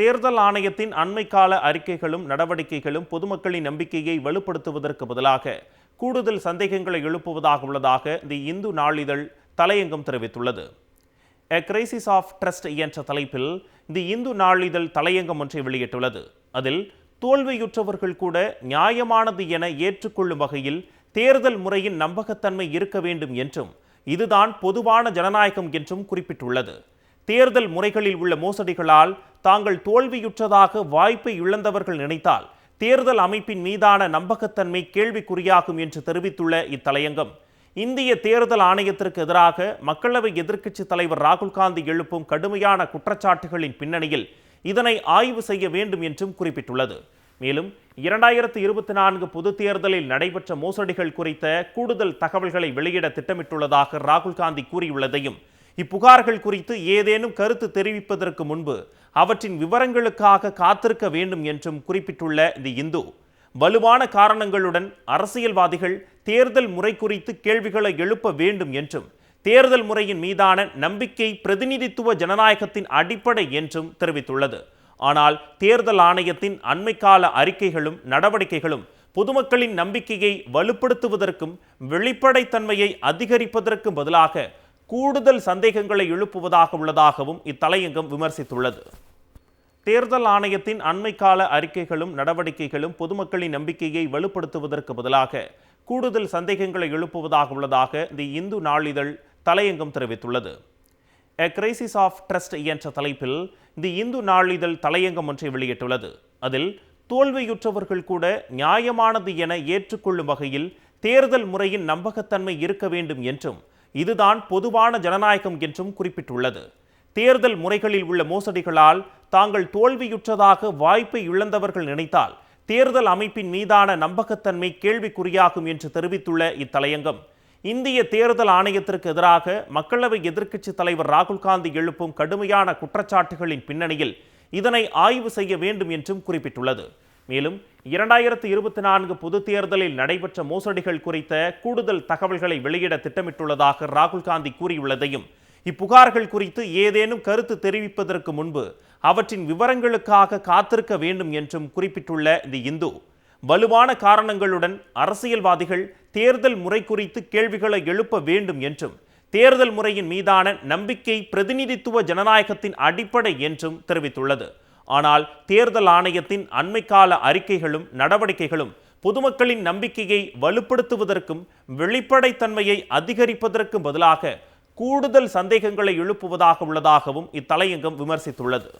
தேர்தல் ஆணையத்தின் அண்மைக்கால அறிக்கைகளும் நடவடிக்கைகளும் பொதுமக்களின் நம்பிக்கையை வலுப்படுத்துவதற்கு பதிலாக கூடுதல் சந்தேகங்களை எழுப்புவதாக உள்ளதாக தி இந்து நாளிதழ் தலையங்கம் தெரிவித்துள்ளது. எ கிரைசிஸ் ஆஃப் ட்ரஸ்ட் என்ற தலைப்பில் தி இந்து நாளிதழ் தலையங்கம் ஒன்றை வெளியிட்டுள்ளது. அதில் தோல்வியுற்றவர்கள் கூட நியாயமானது என ஏற்றுக்கொள்ளும் வகையில் தேர்தல் முறையின் நம்பகத்தன்மை இருக்க வேண்டும் என்றும் இதுதான் பொதுவான ஜனநாயகம் என்றும் குறிப்பிட்டுள்ளது. தேர்தல் முறைகளில் உள்ள மோசடிகளால் தாங்கள் தோல்வியுற்றதாக வாய்ப்பை இழந்தவர்கள் நினைத்தால் தேர்தல் அமைப்பின் மீதான நம்பகத்தன்மை கேள்விக்குறியாகும் என்று தெரிவித்துள்ள இத்தலையங்கம். இந்திய தேர்தல் ஆணையத்திற்கு எதிராக மக்களவை எதிர்க்கட்சி தலைவர் ராகுல் காந்தி எழுப்பும் கடுமையான குற்றச்சாட்டுகளின் பின்னணியில் இதனை ஆய்வு செய்ய வேண்டும் என்றும் குறிப்பிட்டுள்ளது. மேலும் இரண்டாயிரத்து இருபத்தி நான்கு பொதுத் தேர்தலில் நடைபெற்ற மோசடிகள் குறித்த கூடுதல் தகவல்களை வெளியிட திட்டமிட்டுள்ளதாக ராகுல் காந்தி கூறியுள்ளதையும் இப்புகார்கள் குறித்து ஏதேனும் கருத்து தெரிவிப்பதற்கு முன்பு அவற்றின் விவரங்களுக்காக காத்திருக்க வேண்டும் என்றும் குறிப்பிட்டுள்ள தி இந்து வலுவான காரணங்களுடன் அரசியல்வாதிகள் தேர்தல் முறை குறித்து கேள்விகளை எழுப்ப வேண்டும் என்றும் தேர்தல் முறையின் மீதான நம்பிக்கை பிரதிநிதித்துவ ஜனநாயகத்தின் அடிப்படை என்றும் தெரிவித்துள்ளது. ஆனால் தேர்தல் ஆணையத்தின் அண்மைக்கால அறிக்கைகளும் நடவடிக்கைகளும் பொதுமக்களின் நம்பிக்கையை வலுப்படுத்துவதற்கும் வெளிப்படைத்தன்மையை அதிகரிப்பதற்கும் பதிலாக கூடுதல் சந்தேகங்களை எழுப்புவதாக உள்ளதாகவும் இத்தலையங்கம் விமர்சித்துள்ளது. தேர்தல் ஆணையத்தின் அண்மைக்கால அறிக்கைகளும் நடவடிக்கைகளும் பொதுமக்களின் நம்பிக்கையை வலுப்படுத்துவதற்கு பதிலாக கூடுதல் சந்தேகங்களை எழுப்புவதாக உள்ளதாக தி இந்து நாளிதழ் தலையங்கம் தெரிவித்துள்ளது. எ கிரைசிஸ் ஆஃப் ட்ரஸ்ட் என்ற தலைப்பில் தி இந்து நாளிதழ் தலையங்கம் ஒன்றை வெளியிட்டுள்ளது. அதில் தோல்வியுற்றவர்கள் கூட நியாயமானது என ஏற்றுக்கொள்ளும் வகையில் தேர்தல் முறையின் நம்பகத்தன்மை இருக்க வேண்டும் என்றும் இதுதான் பொதுவான ஜனநாயகம் என்றும் குறிப்பிட்டுள்ளது. தேர்தல் முறைகளில் உள்ள மோசடிகளால் தாங்கள் தோல்வியுற்றதாக வாய்ப்பை இழந்தவர்கள் நினைத்தால் தேர்தல் அமைப்பின் மீதான நம்பகத்தன்மை கேள்விக்குறியாகும் என்று தெரிவித்துள்ள இத்தலையங்கம். இந்திய தேர்தல் ஆணையத்திற்கு எதிராக மக்களவை எதிர்க்கட்சி தலைவர் ராகுல் காந்தி எழுப்பும் கடுமையான குற்றச்சாட்டுகளின் பின்னணியில் இதனை ஆய்வு செய்ய வேண்டும் என்றும் குறிப்பிட்டுள்ளது. மேலும் இரண்டாயிரத்து இருபத்தி நான்கு பொதுத் தேர்தலில் நடைபெற்ற மோசடிகள் குறித்த கூடுதல் தகவல்களை வெளியிட திட்டமிட்டுள்ளதாக ராகுல் காந்தி கூறியுள்ளதையும் இப்புகார்கள் குறித்து ஏதேனும் கருத்து தெரிவிப்பதற்கு முன்பு அவற்றின் விவரங்களுக்காக காத்திருக்க வேண்டும் என்றும் குறிப்பிட்டுள்ள தி இந்து வலுவான காரணங்களுடன் அரசியல்வாதிகள் தேர்தல் முறை குறித்து கேள்விகளை எழுப்ப வேண்டும் என்றும் தேர்தல் முறையின் மீதான நம்பிக்கை பிரதிநிதித்துவ ஜனநாயகத்தின் அடிப்படை என்றும் தெரிவித்துள்ளது. ஆனால் தேர்தல் ஆணையத்தின் அண்மைக்கால அறிக்கைகளும் நடவடிக்கைகளும் பொதுமக்களின் நம்பிக்கையை வலுப்படுத்துவதற்கும் வெளிப்படைத்தன்மையை அதிகரிப்பதற்கும் பதிலாக கூடுதல் சந்தேகங்களை எழுப்புவதாக உள்ளதாகவும் இத்தலையங்கம் விமர்சித்துள்ளது.